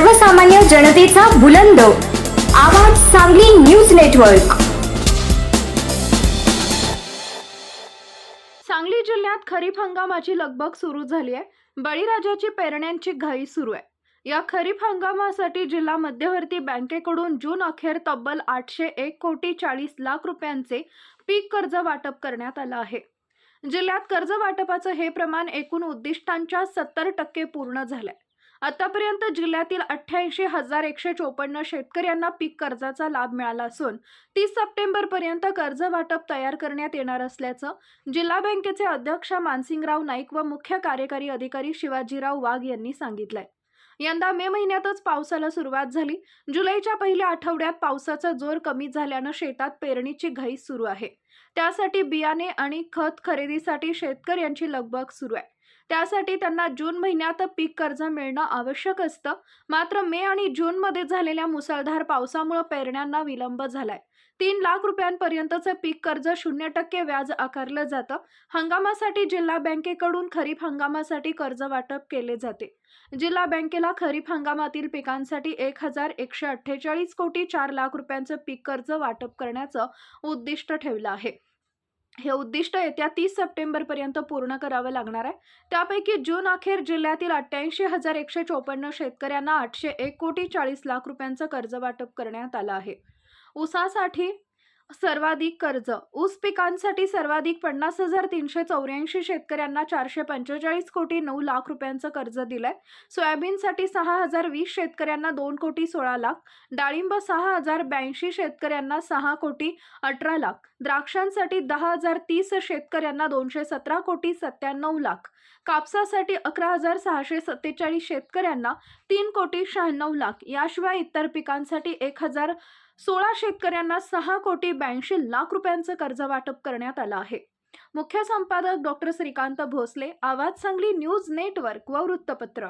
सर्वसामान्य जनतेचा बुलंद. आवाज सांगली न्यूज नेटवर्क. सांगली जिल्ह्यात खरीप हंगामाची लगबग सुरू झाली आहे. बळीराजाची पेरण्यांची घाई सुरू आहे. या खरीप हंगामासाठी जिल्हा मध्यवर्ती बँकेकडून जून अखेर तब्बल आठशे एक कोटी चाळीस लाख रुपयांचे पीक कर्ज वाटप करण्यात आलं आहे. जिल्ह्यात कर्ज वाटपाचं हे प्रमाण एकूण उद्दिष्टांच्या सत्तर टक्के पूर्ण झालंय. आतापर्यंत जिल्ह्यातील अठ्ठ्याऐंशी हजार एकशे चोपन्न शेतकऱ्यांना पीक कर्जाचा लाभ मिळाला असून तीस सप्टेंबर पर्यंत कर्ज वाटप तयार करण्यात येणार असल्याचं जिल्हा बँकेचे अध्यक्ष मानसिंगराव नाईक व मुख्य कार्यकारी अधिकारी शिवाजीराव वाघ यांनी सांगितलंय. यंदा मे महिन्यातच पावसाला सुरुवात झाली. जुलैच्या पहिल्या आठवड्यात पावसाचा जोर कमी झाल्यानं शेतात पेरणीची घाई सुरू आहे. त्यासाठी बियाणे आणि खत खरेदीसाठी शेतकऱ्यांची लगबग सुरू आहे. त्यासाठी त्यांना जून महिन्यात पीक कर्ज मिळणं आवश्यक असतं. मात्र मे आणि जूनमध्ये झालेल्या मुसळधार पावसामुळे पेरण्यांना विलंब झालाय. तीन लाख रुपयांपर्यंतचं पीक कर्ज शून्य टक्के व्याज आकारलं जातं. हंगामासाठी जिल्हा बँकेकडून खरीप हंगामासाठी कर्ज वाटप केले जाते. जिल्हा बँकेला खरीप हंगामातील पिकांसाठी एक हजार एकशे अठ्ठेचाळीस कोटी चार लाख रुपयांचं पीक कर्ज वाटप करण्याचं उद्दिष्ट ठेवलं आहे. हे उद्दिष्ट येत्या तीस सप्टेंबरपर्यंत पूर्ण करावं लागणार आहे. त्यापैकी जून अखेर जिल्ह्यातील अठ्ठ्याऐंशी हजार एकशे चोपन्न शेतकऱ्यांना आठशे एक कोटी चाळीस लाख रुपयांचं कर्ज वाटप करण्यात आलं आहे. ऊसासाठी सर्वाधिक कर्ज. ऊस पिकांसाठी सर्वाधिक पन्नास हजार तीनशे चौऱ्याऐंशी शेतकऱ्यांना चारशे पंचेचाळीस कोटी नऊ लाख रुपयांचं कर्ज दिलंय. सोयाबीनसाठी सहा हजार वीस शेतकऱ्यांना दोन कोटी सोळा लाख. डाळिंब सहा हजार ब्याऐंशी शेतकऱ्यांना सहा कोटी अठरा लाख. द्राक्षांसाठी दहा हजार तीस शेतकऱ्यांना दोनशे सतरा कोटी सत्त्याण्णव लाख. कापसासाठी अकरा हजार सहाशे सत्तेचाळीस शेतकऱ्यांना तीन कोटी शहाण्णव लाख. याशिवाय इतर पिकांसाठी एक हजार सोळा शेतकऱ्यांना सहा कोटी ब्याऐंशी लाख रुपयांचं कर्ज वाटप करण्यात आलं आहे. मुख्य संपादक डॉक्टर श्रीकांत भोसले आवाज सांगली न्यूज नेटवर्क व वृत्तपत्र.